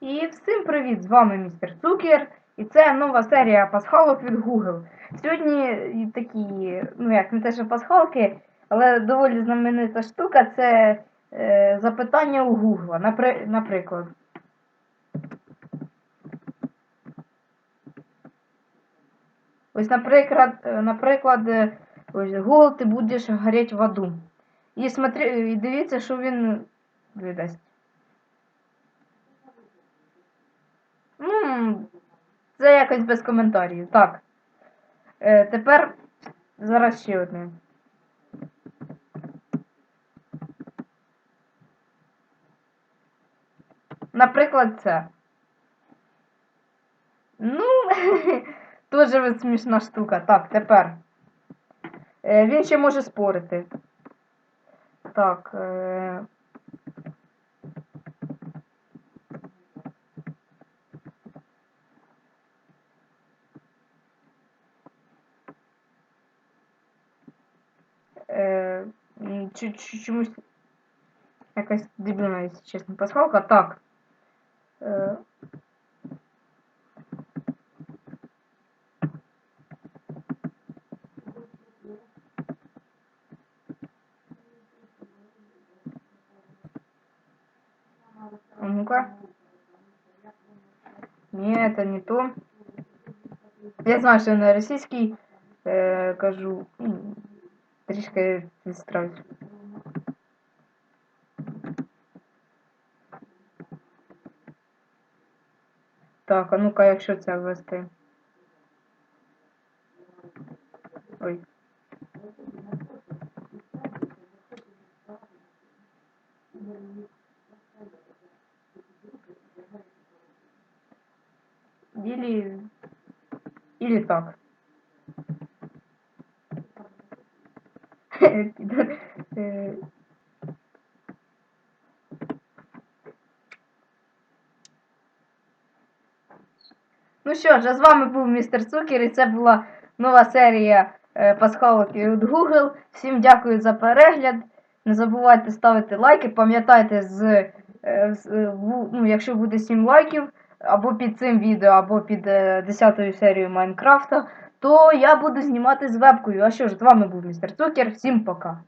І всім привіт! З вами містер Цукер. І це нова серія пасхалок від Google. Сьогодні такі, ну як не те, що пасхалки, але доволі знаменита штука це е, запитання у Google. Напри, наприклад. Ось, наприклад, е, наприклад, е, ось Google ти будеш гореть в аду. І смотри, і дивіться, що він видасть. Ну, це якось без коментарів. Так. Е, тепер зараз ще одне. Наприклад, це. Ну, дуже смішна штука. Так, тепер. Е, він ще може спорити. Так. Е, м, чу- чу- чомусь якась дебільна, якщо чесно, пасхалка. Так. Е, а ну-ка. Ні, это не то. Я знаю, що на російській е, кажу. Трішки відстраюсь. Так, а ну-ка, якщо це ввести. Ой. Или... Или так. Ну що ж, а з вами був містер Цукер, і це була нова серія е, пасхалок від Google. Всім дякую за перегляд. Не забувайте ставити лайки. Пам'ятайте, з, е, з, е, ну, якщо буде 7 лайків, або під цим відео, або під е, 10 серією Майнкрафта, то я буду знімати з вебкою. А що ж, з вами був містер Цукер. Всім пока.